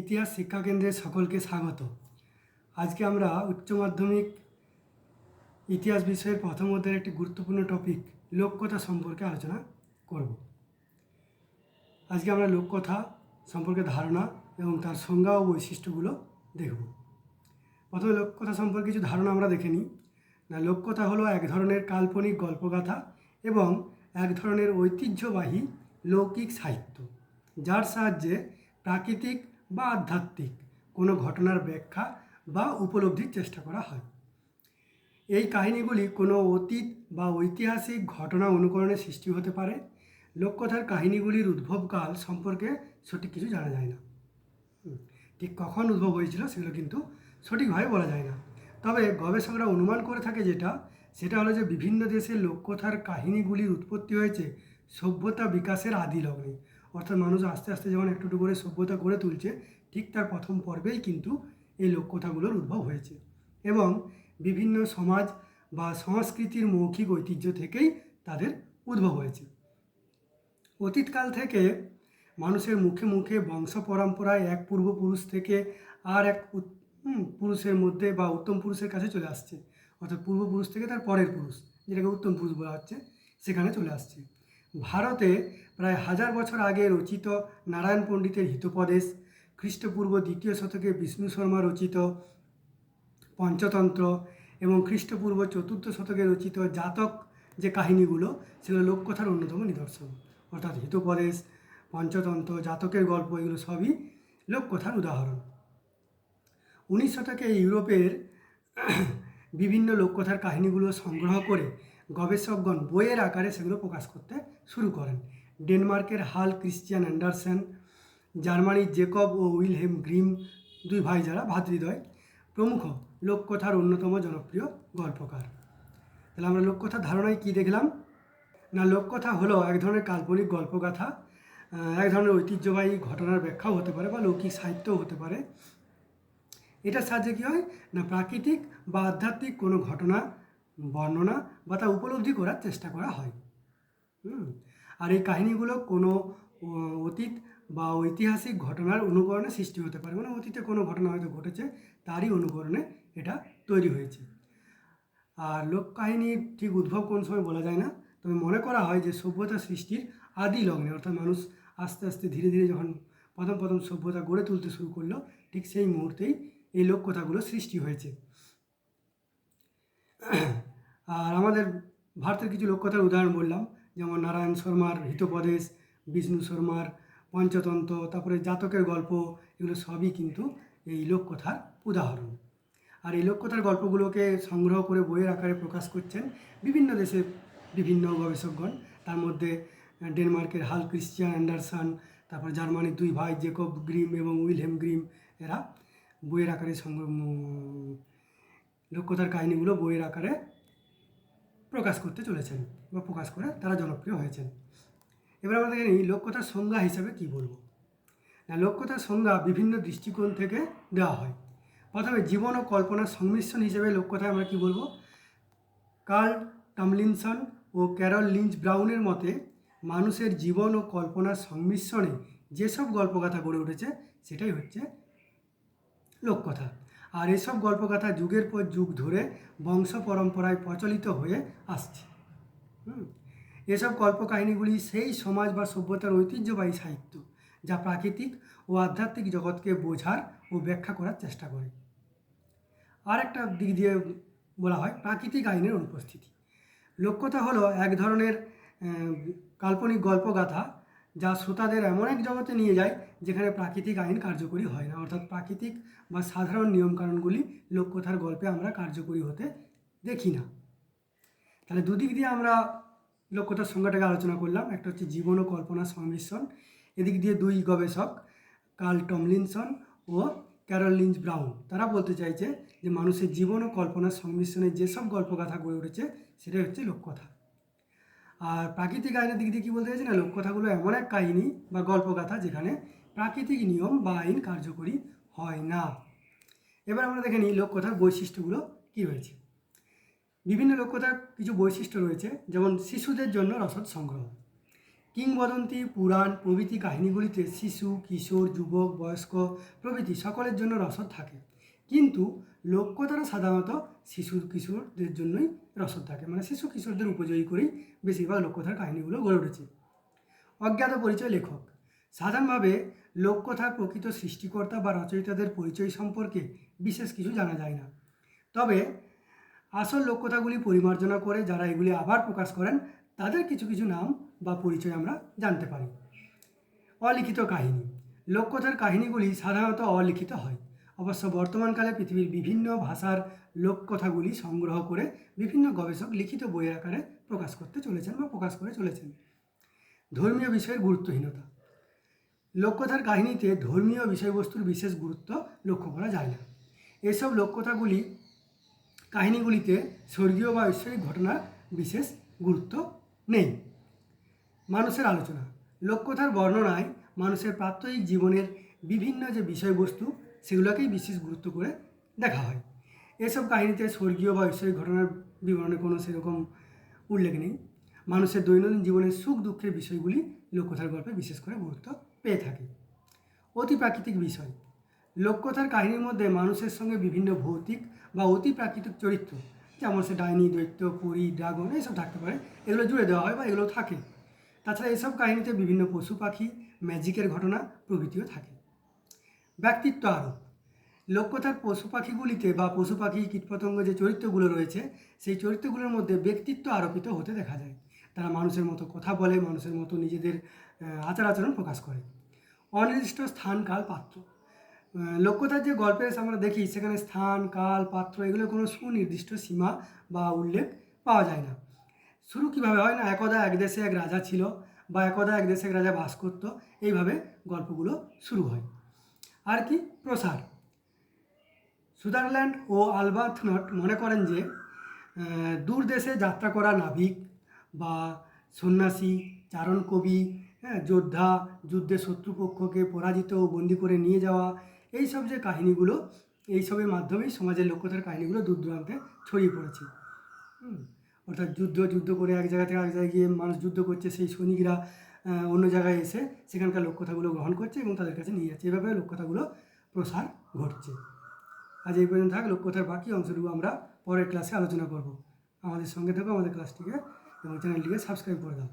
ইতিহাস শিক্ষা শিক্ষাকেন্দ্রে সকলকে স্বাগত। আজকে আমরা উচ্চ মাধ্যমিক ইতিহাস বিষয়ের প্রথম অধ্যায়ের একটি গুরুত্বপূর্ণ টপিক লোককথা সম্পর্কে আলোচনা করব। আজকে আমরা লোককথা সম্পর্কে ধারণা এবং তার সংজ্ঞা ও বৈশিষ্ট্যগুলো দেখব। প্রথমে লোককথা সম্পর্কে কিছু ধারণা আমরা দেখে নিই। না, লোককথা হলো এক ধরনের কাল্পনিক গল্পগাথা এবং এক ধরনের ঐতিহ্যবাহী লৌকিক সাহিত্য, যার সাহায্যে প্রাকৃতিক বা আধ্যাত্মিক কোনো ঘটনার ব্যাখ্যা বা উপলব্ধির চেষ্টা করা হয়। এই কাহিনীগুলি কোনো অতীত বা ঐতিহাসিক ঘটনা অনুকরণে সৃষ্টি হতে পারে। লোককথার কাহিনীগুলির উদ্ভবকাল সম্পর্কে সঠিক কিছু জানা যায় না। ঠিক কখন উদ্ভব হয়েছিল সেগুলো কিন্তু সঠিকভাবে বলা যায় না। তবে গবেষকরা অনুমান করে থাকে যেটা, সেটা হলো যে বিভিন্ন দেশের লোককথার কাহিনীগুলির উৎপত্তি হয়েছে সভ্যতা বিকাশের আদি লগ্নে। অর্থাৎ মানুষ আস্তে আস্তে যখন একটু করে সভ্যতা গড়ে তুলছে, ঠিক তার প্রথম পর্বেই কিন্তু এই লোককথাগুলোর উদ্ভব হয়েছে। এবং বিভিন্ন সমাজ বা সংস্কৃতির মৌখিক ঐতিহ্য থেকেই তাদের উদ্ভব হয়েছে। অতীতকাল থেকে মানুষের মুখে মুখে বংশ পরম্পরায় এক পূর্বপুরুষ থেকে আর এক পুরুষের মধ্যে বা উত্তম পুরুষের কাছে চলে আসছে। অর্থাৎ পূর্বপুরুষ থেকে তার পরের পুরুষ, যেটাকে উত্তম পুরুষ বলা হচ্ছে, সেখানে চলে আসছে। ভারতে প্রায় হাজার বছর আগে রচিত নারায়ণ পণ্ডিতের হিতোপদেশ, খ্রিস্টপূর্ব দ্বিতীয় শতকে বিষ্ণু শর্মা রচিত পঞ্চতন্ত্র এবং খ্রিস্টপূর্ব চতুর্থ শতকে রচিত জাতক যে কাহিনীগুলো, সেগুলো লোককথার অন্যতম নিদর্শন। অর্থাৎ হিতোপদেশ, পঞ্চতন্ত্র, জাতকের গল্প, এগুলো সবই লোককথার উদাহরণ। উনিশ শতকে ইউরোপের বিভিন্ন লোককথার কাহিনীগুলো সংগ্রহ করে গবেষকগণ বইয়ের আকারে সেগুলো প্রকাশ করতে শুরু করেন। ডেনমার্কের হাল, ক্রিশ্চিয়ান অ্যান্ডারসন, জার্মানির জেকব ও উইলহেম গ্রিম দুই ভাই যারা ভাতৃদ্বয়, প্রমুখ লোককথার অন্যতম জনপ্রিয় গল্পকার। তাহলে আমরা লোককথার ধারণায় কী দেখলাম? না, লোককথা হলো এক ধরনের কাল্পনিক গল্পগাথা এক ধরনের ঐতিহ্যবাহী ঘটনার ব্যাখ্যাও হতে পারে বা লৌকিক সাহিত্যও হতে পারে। এটার সাহায্যে কী হয়? না, প্রাকৃতিক বা আধ্যাত্মিক কোনো ঘটনা বর্ণনা বা তা উপলব্ধি করার চেষ্টা করা হয়। আর এই কাহিনীগুলো কোনো অতীত বা ঐতিহাসিক ঘটনার অনুকরণে সৃষ্টি হতে পারে। মানে অতীতে কোনো ঘটনা হয়তো ঘটেছে, তারই অনুকরণে এটা তৈরি হয়েছে। আর লোক লোককাহিনীর ঠিক উদ্ভব কোন সময় বলা যায় না। তবে মনে করা হয় যে সভ্যতা সৃষ্টির আদি লগ্নে, অর্থাৎ মানুষ আস্তে আস্তে ধীরে ধীরে যখন প্রথম প্রথম সভ্যতা গড়ে তুলতে শুরু করল, ঠিক সেই মুহূর্তেই এই লোককথাগুলো সৃষ্টি হয়েছে। আর আমাদের ভারতের কিছু লোককথার উদাহরণ বললাম, যেমন নারায়ণ শর্মার হিতোপদেশ, বিষ্ণু শর্মার পঞ্চতন্ত্র, তারপরে জাতকের গল্প, এগুলো সবই কিন্তু এই লোককথার উদাহরণ। আর এই লোককথার গল্পগুলোকে সংগ্রহ করে বইয়ের আকারে প্রকাশ করছেন বিভিন্ন দেশের বিভিন্ন গবেষকগণ। তার মধ্যে ডেনমার্কের হাল ক্রিশ্চিয়ান অ্যান্ডারসন, তারপর জার্মানির দুই ভাই জেকব গ্রিম এবং উইলহেম গ্রিম, এরা বইয়ের আকারে সংগ্রহ লোককথার কাহিনীগুলো বইয়ের আকারে প্রকাশ করতে চলেছেন বা প্রকাশ করে তারা জনপ্রিয় হয়েছেন। এবার আমরা দেখে নিই লোককথার সংজ্ঞা হিসাবে কি বলব। না, লোককথার সংজ্ঞা বিভিন্ন দৃষ্টিকোণ থেকে দেওয়া হয়। প্রথমে জীবন ও কল্পনার সংমিশ্রণ হিসেবে লোককথায় আমরা কি বলব? কার্ল টামলিনসন ও ক্যারল লিঞ্চ ব্রাউনের মতে, মানুষের জীবন ও কল্পনার সংমিশ্রণে যেসব গল্পকথা গড়ে উঠেছে, সেটাই হচ্ছে লোককথা। আর এসব গল্পকথা যুগের পর যুগ ধরে বংশ পরম্পরায় প্রচলিত হয়ে আসছে। এসব কল্পকাহিনীগুলি সেই সমাজ বা সভ্যতার ঐতিহ্যবাহী সাহিত্য, যা প্রাকৃতিক ও আধ্যাত্মিক জগৎকে বোঝার ও ব্যাখ্যা করার চেষ্টা করে। আর একটা দিক দিয়ে বলা হয় প্রাকৃতিক আইনের অনুপস্থিতি। লক্ষ্যতা হলো এক ধরনের কাল্পনিক গল্পগাথা যা শ্রোতাদের এমন এক জগতে নিয়ে যায় যেখানে প্রাকৃতিক আইন কার্যকরী হয় না। অর্থাৎ প্রাকৃতিক বা সাধারণ নিয়মকানুনগুলি লোককথার গল্পে আমরা কার্যকরী হতে দেখি না। তাহলে দুদিক দিয়ে আমরা লোককথার সংজ্ঞাটাকে আলোচনা করলাম। একটা হচ্ছে জীবন ও কল্পনার সংমিশ্রণ, এদিক দিয়ে দুই গবেষক, কার্ল টমলিনসন ও ক্যারল লিঞ্চ ব্রাউন, তারা বলতে চাইছে যে মানুষের জীবন ও কল্পনার সংমিশ্রণে যেসব গল্পগাথা গড়ে উঠেছে, সেটাই হচ্ছে লোককথা। আর প্রাকৃতিক আইনের দিক দিয়ে কী বলতে চাইছে না লোককথাগুলো এমন এক কাহিনী বা গল্পগাথা যেখানে প্রাকৃতিক নিয়ম বা আইন কার্যকরী হয় না। এবার আমরা দেখে নিই লোককথার বৈশিষ্ট্যগুলো কী রয়েছে বিভিন্ন লোককথার কিছু বৈশিষ্ট্য রয়েছে, যেমন শিশুদের জন্য রসদ সংগ্রহ। কিংবদন্তি, পুরাণ, প্রভৃতি কাহিনীগুলিতে শিশু, কিশোর, যুবক, বয়স্ক প্রভৃতি সকলের জন্য রসদ থাকে। কিন্তু লোককথারা সাধারণত শিশু কিশোরদের জন্যই রসদ থাকে। মানে শিশু কিশোরদের উপযোগী করেই বেশিরভাগ লোককথার কাহিনীগুলো গড়ে উঠেছে। অজ্ঞাত পরিচয় লেখক। সাধারণভাবে লোককথার প্রকৃত সৃষ্টিকর্তা বা রচয়িতাদের পরিচয় সম্পর্কে বিশেষ কিছু জানা যায় না। তবে আসল লোককথাগুলি পরিমার্জনা করে যারা এগুলি আবার প্রকাশ করেন, তাদের কিছু কিছু নাম বা পরিচয় আমরা জানতে পারি। অলিখিত কাহিনী। লোককথার কাহিনীগুলি সাধারণত অলিখিত হয়। অবশ্য বর্তমানকালে পৃথিবীর বিভিন্ন ভাষার লোককথাগুলি সংগ্রহ করে বিভিন্ন গবেষক লিখিত বইয়ের আকারে প্রকাশ করতে চলেছেন বা প্রকাশ করে চলেছেন। ধর্মীয় বিষয়ের গুরুত্বহীনতা। লোককথার কাহিনীতে ধর্মীয় বিষয়বস্তুর বিশেষ গুরুত্ব লক্ষ্য করা যায় না। এসব লোককথাগুলি কাহিনীগুলিতে স্বর্গীয় বা ঐশ্বরিক ঘটনার বিশেষ গুরুত্ব নেই। মানুষের আলোচনা। লোককথার বর্ণনায় মানুষের প্রাত্যহিক জীবনের বিভিন্ন যে বিষয়বস্তু সেগুলোকেই বিশেষ গুরুত্ব করে দেখা হয়। এসব কাহিনীতে স্বর্গীয় বা ঐশ্বরিক ঘটনার বিবরণে কোনো সেরকম উল্লেখ নেই। মানুষের দৈনন্দিন জীবনের সুখ দুঃখের বিষয়গুলি লোককথার গল্পে বিশেষ করে গুরুত্ব পেয়ে থাকে। অতি প্রাকৃতিক বিষয়। লোককথার কাহিনীর মধ্যে মানুষের সঙ্গে বিভিন্ন ভৌতিক বা অতি প্রাকৃতিক চরিত্র, যেমন সে ডাইনি, দৈত্য, পরী, ড্রাগন এইসব থাকতে পারে। এগুলো জুড়ে দেওয়া হয় বা এগুলো থাকে। তাছাড়া এসব কাহিনীতে বিভিন্ন পশু পাখি, ম্যাজিকের ঘটনা প্রভৃতিও থাকে। ব্যক্তিত্ব আরোপ লোককথার পশু পাখিগুলিতে বা পশু পাখি কীটপতঙ্গ যে চরিত্রগুলো রয়েছে, সেই চরিত্রগুলোর মধ্যে ব্যক্তিত্ব আরোপিত হতে দেখা যায়। তারা মানুষের মতো কথা বলে, মানুষের মতো নিজেদের আচার আচরণ প্রকাশ করে। অনির্দিষ্ট স্থান, কাল, পাত্র। লোককথার যে গল্পের আমরা দেখি, সেখানে স্থান, কাল, পাত্র এগুলো কোনো সুনির্দিষ্ট সীমা বা উল্লেখ পাওয়া যায় না। শুরু কীভাবে হয় না? একদা এক দেশে এক রাজা ছিল বা একদা এক দেশে এক রাজা বাস করত। এইভাবে গল্পগুলো শুরু হয়। আর কি? প্রসার। সুদারল্যান্ড ও আলবাথনট মনে করেন যে দূর দেশে যাত্রা করা নাবিক বা সন্ন্যাসী, চারণ কবি হ্যাঁ যোদ্ধা, যুদ্ধে শত্রুপক্ষকে পরাজিত ও বন্দি করে নিয়ে যাওয়া এই সব যে কাহিনীগুলো, এইসবের মাধ্যমেই সমাজের লোককথার কাহিনীগুলো দূর দূরান্তে ছড়িয়ে পড়েছে। অর্থাৎ যুদ্ধ যুদ্ধ করে এক জায়গা থেকে এক জায়গায় গিয়ে মানুষ যুদ্ধ করছে, সেই সৈনিকরা অন্য জায়গায় এসে সেখানকার লোককথাগুলো গ্রহণ করছে এবং তাদের কাছে নিয়ে যাচ্ছে। এভাবে লোককথাগুলো প্রসার ঘটছে। আজ এই পর্যন্ত থাক লোককথার বাকি অংশটুকু আমরা পরের ক্লাসে আলোচনা করব। আমাদের সঙ্গে থাকো, আমাদের ক্লাসটিকে এবং চ্যানেলটিকে সাবস্ক্রাইব করে দাও।